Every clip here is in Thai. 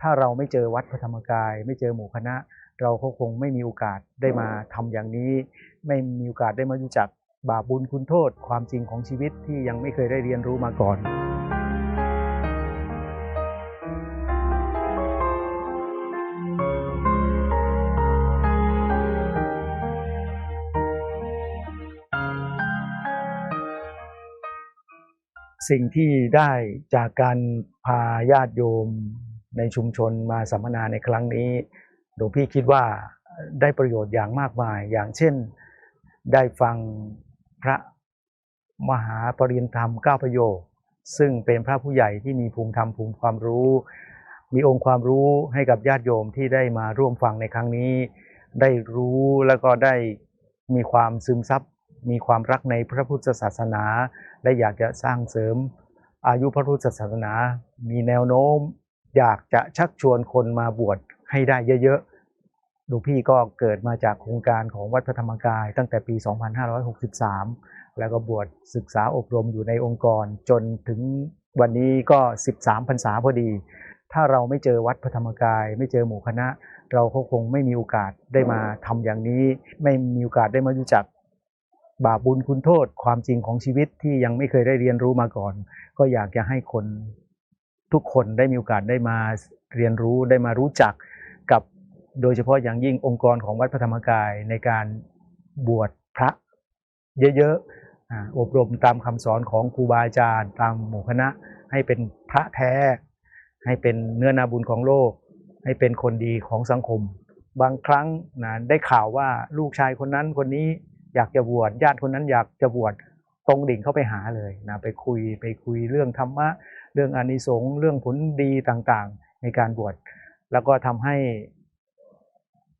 ถ้าเราไม่เจอวัดพระธรรมกาย ไม่เจอหมู่คณะ เราก็คงไม่มีโอกาสได้มาทำอย่างนี้ ไม่มีโอกาสได้มารู้จักบาปบุญคุณโทษความจริงของชีวิตที่ยังไม่เคยได้เรียนรู้มาก่อนสิ่งที่ได้จากการพาญาติโยม ในชุมชนมาสัมมนาในครั้งนี้หลวงพี่คิดว่าได้ประโยชน์อย่างมากมาย อย่างเช่นได้ฟังพระมหาปริยนธรรมเก้าประโยค ซึ่งเป็นพระผู้ใหญ่ที่มีภูมิธรรมภูมิความรู้ มีองค์ความรู้ให้กับญาติโยมที่ได้มาร่วมฟังในครั้งนี้ ได้รู้แล้วก็ได้มีความซึมซับมีความรักในพระพุทธศาสนา และอยากจะสร้างเสริมอายุพระพุทธศาสนา มีแนวโน้ม อยากจะชักชวนคนมาบวชให้ได้เยอะๆหลวงพี่ก็เกิดมาจากโครงการของวัดพระธรรมกาย ตั้งแต่ปี 2563 แล้วก็บวชศึกษาอบรมอยู่ในองค์กร จนถึงวันนี้ก็ 13พรรษาพอดี ถ้าเราไม่เจอวัดพระธรรมกาย ไม่เจอหมู่คณะ เราก็คงไม่มีโอกาสได้มาทำอย่างนี้ ไม่มีโอกาสได้มารู้จักบาปบุญคุณโทษความจริงของชีวิตที่ยังไม่เคยได้เรียนรู้มาก่อน ก็อยากจะให้คน ทุกคนได้มีโอกาสได้มาเรียนรู้ได้มารู้จักกับโดยเฉพาะอย่างยิ่งองค์กรของวัดพระธรรมกายในการบวชพระเยอะๆอ่าอบรมตามคำสอนของครูบาอาจารย์ ตามหมู่คณะให้เป็นพระแท้ ให้เป็นเนื้อนาบุญของโลก ให้เป็นคนดีของสังคม บางครั้งนะได้ข่าวว่าลูกชายคนนั้นคนนี้อยากจะบวชญาติคนนั้นอยากจะบวชตรงดิ่งเข้าไปหาเลยนะไปคุยไปคุยเรื่องธรรมะ เรื่องอานิสงส์เรื่องผลดีต่างๆ ในการบวชแล้วก็ทำให้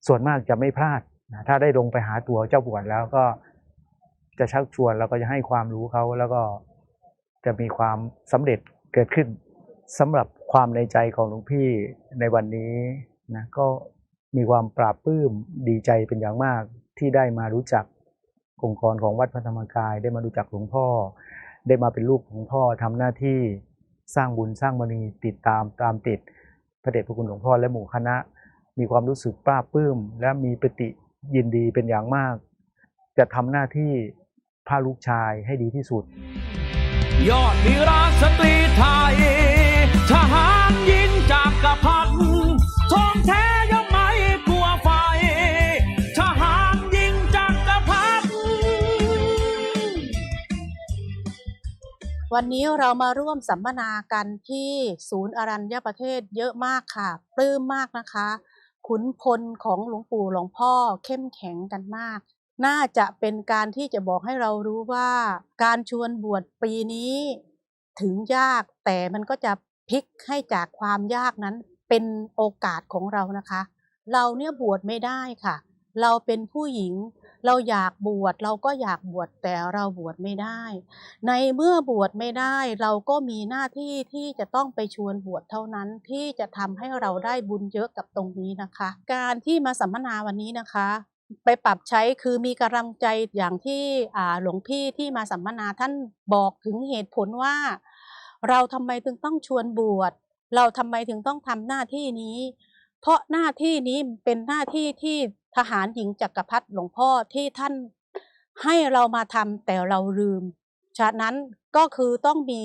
ส่วนมากจะไม่พลาดนะถ้าได้ลงไปหาตัวเจ้าบวชแล้วก็จะชักชวนแล้วก็จะให้ความรู้เขาแล้วก็จะมีความสำเร็จเกิดขึ้นสำหรับความในใจของหลวงพี่ในวันนี้นะก็มีความปราบปลื้มดีใจเป็นอย่างมากที่ได้มารู้จักองค์กรของวัดพระธรรมกาย ได้มารู้จักหลวงพ่อ ได้มาเป็นลูกของพ่อทำหน้าที่ สร้างบุญสร้างบารมีติดตามตามติดพระเดชพระคุณหลวงพ่อและหมู่คณะ มีความรู้สึกปลาบปลื้ม และมีปฏิยินดีเป็นอย่างมาก จะทำหน้าที่พาลูกชายให้ดีที่สุด ยอดวีราสตรี วันนี้เรามาร่วมสัมมนากันที่ศูนย์อรัญญประเทศเยอะมากค่ะ ปลื้มมากนะคะ ขุนพลของหลวงปู่หลวงพ่อเข้มแข็งกันมาก น่าจะเป็นการที่จะบอกให้เรารู้ว่า การชวนบวชปีนี้ถึงยากแต่มันก็จะพลิกให้จากความยากนั้นเป็นโอกาสของเรานะคะ เราเนี่ยบวชไม่ได้ค่ะ เราเป็นผู้หญิง เราอยากบวชเราก็อยากบวชแต่เราบวชไม่ได้ ในเมื่อบวชไม่ได้ เราก็มีหน้าที่ที่จะต้องไปชวนบวชเท่านั้นที่จะทำให้เราได้บุญเยอะกับตรงนี้นะคะ การที่มาสัมมนาวันนี้นะคะไปปรับใช้คือมีกำลังใจอย่างที่หลวงพี่ที่มาสัมมนาท่านบอกถึงเหตุผลว่า เราทำไมถึงต้องชวนบวช เราทำไมถึงต้องทำหน้าที่นี้ เพราะหน้าที่นี้เป็นหน้าที่ที่ ทหารหญิงจักรพรรดิหลวงพ่อที่ท่านให้เรามาทำแต่เราลืม ฉะนั้นก็คือต้องมี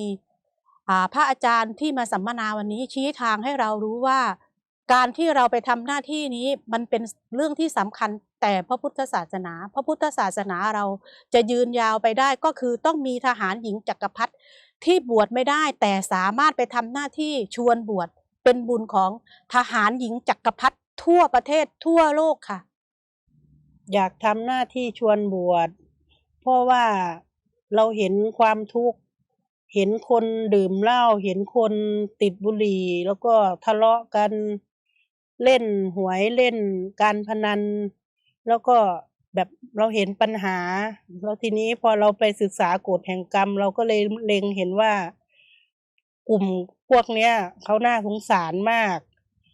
พระอาจารย์ที่มาสัมมนาวันนี้ชี้ทางให้เรารู้ว่า การที่เราไปทำหน้าที่นี้มันเป็นเรื่องที่สำคัญแต่พระพุทธศาสนา พระพุทธศาสนาเราจะยืนยาวไปได้ก็คือต้องมีทหารหญิงจักรพรรดิที่บวชไม่ได้แต่สามารถไปทำหน้าที่ชวนบวชเป็นบุญของทหารหญิงจักรพรรดิทั่วประเทศทั่วโลกค่ะ อยากทำหน้าที่ชวนบวชเพราะว่าเราเห็นความทุกข์ เห็นคนดื่มเหล้าเห็นคนติดบุหรี่ แล้วก็ทะเลาะกันเล่นหวยเล่นการพนัน แล้วก็แบบเราเห็นปัญหา แล้วทีนี้พอเราไปศึกษากฎแห่งกรรม เราก็เลยเล็งเห็นว่ากลุ่มพวกเนี้ยเขาน่าสงสารมาก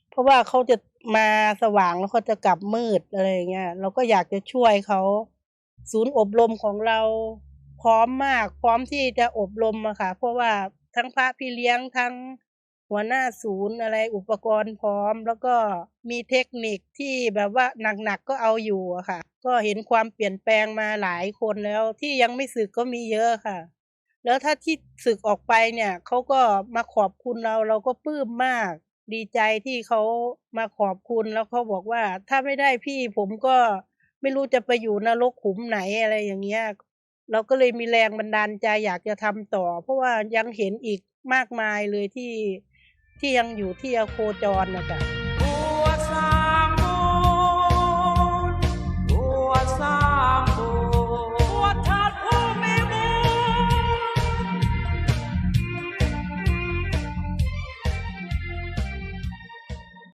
เพราะว่าเขาจะ มาสว่างแล้วเขาจะกลับมืดอะไรเงี้ยเราก็อยากจะช่วยเขาศูนย์อบรมของเราพร้อมมาก พร้อมที่จะอบรมอะค่ะ เพราะว่าทั้งพระพี่เลี้ยงทั้งหัวหน้าศูนย์อะไรอุปกรณ์พร้อม แล้วก็มีเทคนิคที่แบบว่าหนักๆก็เอาอยู่อะค่ะ ก็เห็นความเปลี่ยนแปลงมาหลายคนแล้วที่ยังไม่สึกก็มีเยอะค่ะ แล้วถ้าที่สึกออกไปเนี่ยเขาก็มาขอบคุณเราเราก็ปลื้มมาก ดีใจที่เขามาขอบคุณแล้วเขาบอกว่า ถ้าไม่ได้พี่ผมก็ไม่รู้จะไปอยู่นรกขุมไหนอะไรอย่างเงี้ย เราก็เลยมีแรงบันดาลใจอยากจะทำต่อ เพราะว่ายังเห็นอีกมากมายเลยที่ที่ยังอยู่ที่อโคจรนะจ๊ะ